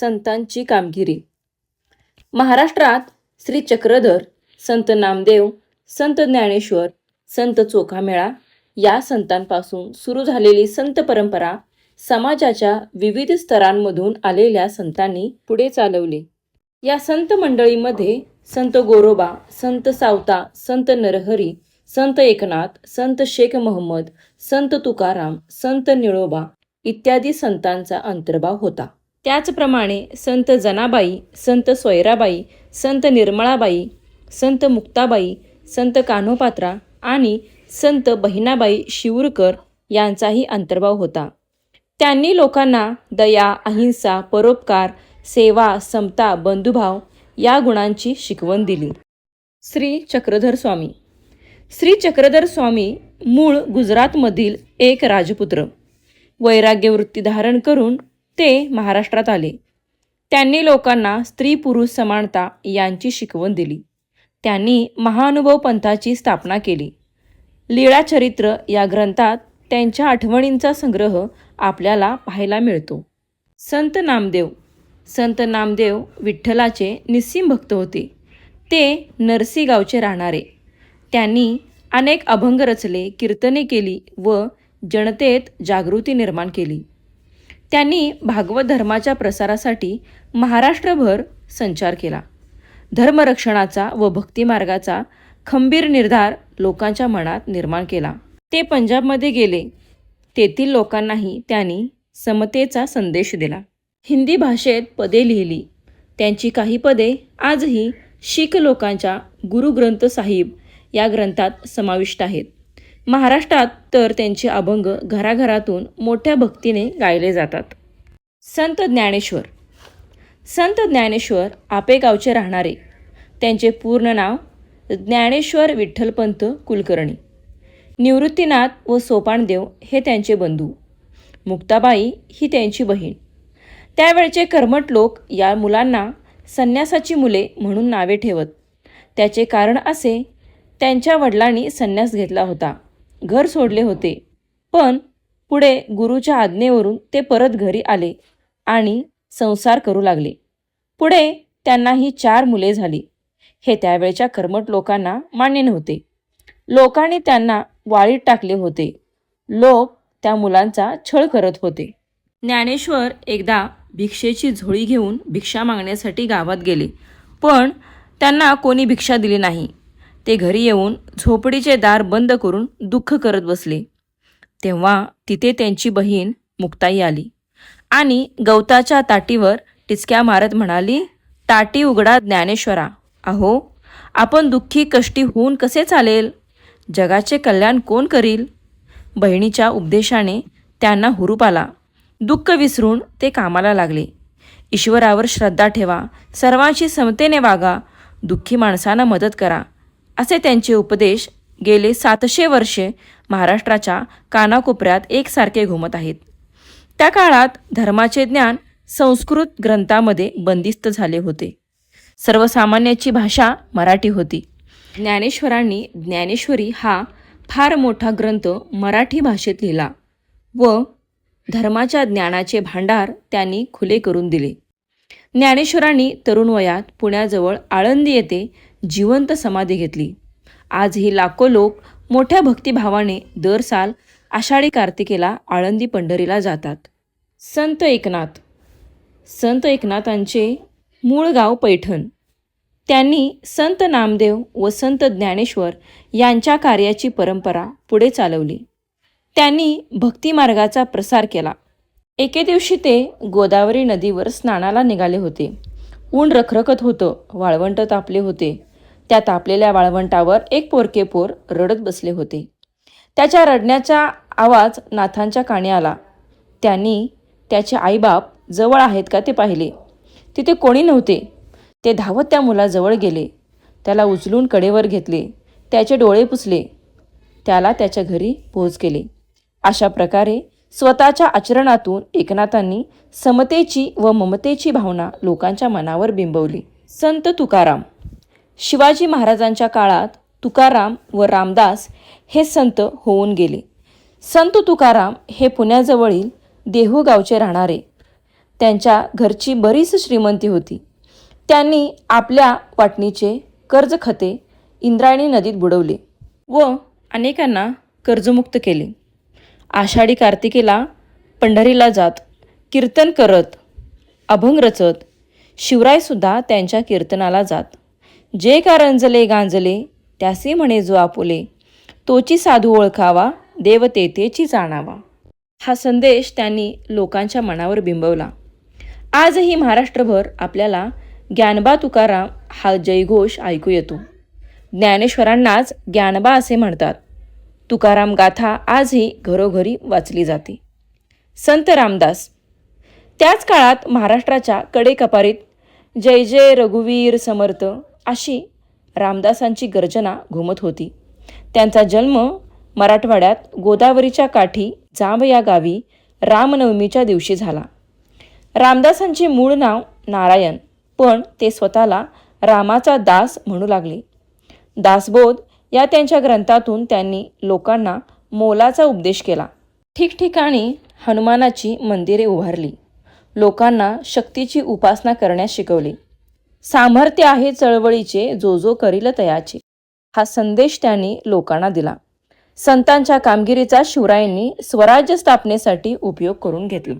संतांची कामगिरी. महाराष्ट्रात श्री चक्रधर संत नामदेव संत ज्ञानेश्वर संत चोखामेळा या संतांपासून सुरू झालेली संत परंपरा समाजाच्या विविध स्तरांमधून आलेल्या संतांनी पुढे चालवली. या संत मंडळीमध्ये संत गोरोबा संत सावता संत नरहरी संत एकनाथ संत शेख मोहम्मद संत तुकाराम संत निळोबा इत्यादी संतांचा अंतर्भाव होता. त्याचप्रमाणे संत जनाबाई संत सोयराबाई संत निर्मळाबाई संत मुक्ताबाई संत कान्होपात्रा आणि संत बहिणाबाई शिवूरकर यांचाही अंतर्भाव होता. त्यांनी लोकांना दया अहिंसा परोपकार सेवा समता बंधुभाव या गुणांची शिकवण दिली. श्री चक्रधर स्वामी. श्री चक्रधर स्वामी मूळ गुजरातमधील एक राजपुत्र. वैराग्यवृत्ती धारण करून ते महाराष्ट्रात आले. त्यांनी लोकांना स्त्री पुरुष समानता यांची शिकवण दिली. त्यांनी महानुभव पंथाची स्थापना केली. लीळाचरित्र या ग्रंथात त्यांच्या आठवणींचा संग्रह आपल्याला पाहायला मिळतो. संत नामदेव. संत नामदेव विठ्ठलाचे निस्सीम भक्त होते. ते नरसी गावचे राहणारे. त्यांनी अनेक अभंग रचले कीर्तने केली व जनतेत जागृती निर्माण केली. त्यांनी भागवत धर्माच्या प्रसारासाठी महाराष्ट्रभर संचार केला. धर्मरक्षणाचा व भक्तिमार्गाचा खंबीर निर्धार लोकांच्या मनात निर्माण केला. ते पंजाबमध्ये गेले. तेथील लोकांनाही त्यांनी समतेचा संदेश दिला. हिंदी भाषेत पदे लिहिली. त्यांची काही पदे आजही शीख लोकांच्या गुरुग्रंथ साहिब या ग्रंथात समाविष्ट आहेत. महाराष्ट्रात तर त्यांचे अभंग घराघरातून मोठ्या भक्तीने गायले जातात. संत ज्ञानेश्वर. संत ज्ञानेश्वर आपेगावचे राहणारे. त्यांचे पूर्ण नाव ज्ञानेश्वर विठ्ठलपंत कुलकर्णी. निवृत्तीनाथ व सोपानदेव हे त्यांचे बंधू. मुक्ताबाई ही त्यांची बहीण. त्यावेळचे कर्मट लोक या मुलांना संन्यासाची मुले म्हणून नावे ठेवत. त्याचे कारण असे त्यांच्या वडिलांनी संन्यास घेतला होता. घर सोडले होते. पण पुढे गुरुच्या आज्ञेवरून ते परत घरी आले आणि संसार करू लागले. पुढे त्यांना ही चार मुले झाली. हे त्यावेळच्या कर्मट लोकांना मान्य नव्हते. लोकांनी त्यांना वाळीत टाकले होते. लोक त्या मुलांचा छळ करत होते. ज्ञानेश्वर एकदा भिक्षेची झोळी घेऊन भिक्षा मागण्यासाठी गावात गेले. पण त्यांना कोणी भिक्षा दिली नाही. ते घरी येऊन झोपडीचे दार बंद करून दुःख करत बसले. तेव्हा तिथे त्यांची बहीण मुक्ताई आली. आणि गवताच्या ताटीवर टिचक्या मारत म्हणाली ताटी उघडा ज्ञानेश्वरा. अहो आपण दुःखी कष्टी होऊन कसे चालेल? जगाचे कल्याण कोण करील? बहिणीच्या उपदेशाने त्यांना हुरूप आला. दुःख विसरून ते कामाला लागले. ईश्वरावर श्रद्धा ठेवा. सर्वांशी समतेने वागा. दुःखी माणसांना मदत करा. असे त्यांचे उपदेश गेले सातशे वर्षे महाराष्ट्राच्या कानाकोपऱ्यात एकसारखे घुमत आहेत. त्या काळात धर्माचे ज्ञान संस्कृत ग्रंथामध्ये बंदिस्त झाले होते. सर्वसामान्याची भाषा मराठी होती. ज्ञानेश्वरांनी ज्ञानेश्वरी हा फार मोठा ग्रंथ मराठी भाषेत लिहिला व धर्माच्या ज्ञानाचे भांडार त्यांनी खुले करून दिले. ज्ञानेश्वरांनी तरुण वयात पुण्याजवळ आळंदी येथे जिवंत समाधी घेतली. आजही लाखो लोक मोठ्या भक्तिभावाने दर साल आषाढी कार्तिकेला आळंदी पंढरीला जातात. संत एकनाथ. संत एकनाथांचे मूळ गाव पैठण. त्यांनी संत नामदेव व संत ज्ञानेश्वर यांच्या कार्याची परंपरा पुढे चालवली. त्यांनी भक्तिमार्गाचा प्रसार केला. एके दिवशी ते गोदावरी नदीवर स्नानाला निघाले होते. ऊन रखरखत होतं वाळवंट तापले होते. त्या तापलेल्या वाळवंटावर एक पोरके पोर रडत बसले होते. त्याच्या रडण्याचा आवाज नाथांच्या काणी आला. त्यांनी त्याचे आईबाप जवळ आहेत का ते पाहिले. तिथे कोणी नव्हते. ते धावत त्या मुलाजवळ गेले. त्याला उचलून कडेवर घेतले. त्याचे डोळे पुसले. त्याला त्याच्या घरी पोहोच केले. अशा प्रकारे स्वतःच्या आचरणातून एकनाथांनी समतेची व ममतेची भावना लोकांच्या मनावर बिंबवली. संत तुकाराम शिवाजी महाराजांच्या काळात तुकाराम व रामदास हे संत होऊन गेले. संत तुकाराम हे पुण्याजवळील देहू गावचे राहणारे. त्यांच्या घरची बरीच श्रीमंती होती. त्यांनी आपल्या वाटणीचे कर्ज खते इंद्रायणी नदीत बुडवले व अनेकांना कर्जमुक्त केले. आषाढी कार्तिकेला पंढरीला जात कीर्तन करत अभंग रचत शिवरायसुद्धा त्यांच्या कीर्तनाला जात. जे कारंजले गांजले त्यासी म्हणे जो आपुले. तोची साधू ओळखावा देवतेतेची जाणावा. हा संदेश त्यांनी लोकांच्या मनावर बिंबवला. आजही महाराष्ट्रभर आपल्याला ज्ञानबा तुकाराम हा जयघोष ऐकू येतो. ज्ञानेश्वरांनाच ज्ञानबा असे म्हणतात. तुकाराम गाथा आजही घरोघरी वाचली जाते. संत रामदास. त्याच काळात महाराष्ट्राच्या कडेकपारीत जय जय रघुवीर समर्थ अशी रामदासांची गर्जना घुमत होती. त्यांचा जन्म मराठवाड्यात गोदावरीच्या काठी जांब या गावी रामनवमीच्या दिवशी झाला. रामदासांचे मूळ नाव नारायण पण ते स्वतःला रामाचा दास म्हणू लागले. दासबोध या त्यांच्या ग्रंथातून त्यांनी लोकांना मोलाचा उपदेश केला. ठिकठिकाणी हनुमानाची मंदिरे उभारली. लोकांना शक्तीची उपासना करण्यास शिकवली. सामर्थ्य आहे चळवळीचे जो जो करील तयाचे. हा संदेश त्यांनी लोकांना दिला. संतांच्या कामगिरीचा शिवरायांनी स्वराज्य स्थापनेसाठी उपयोग करून घेतला.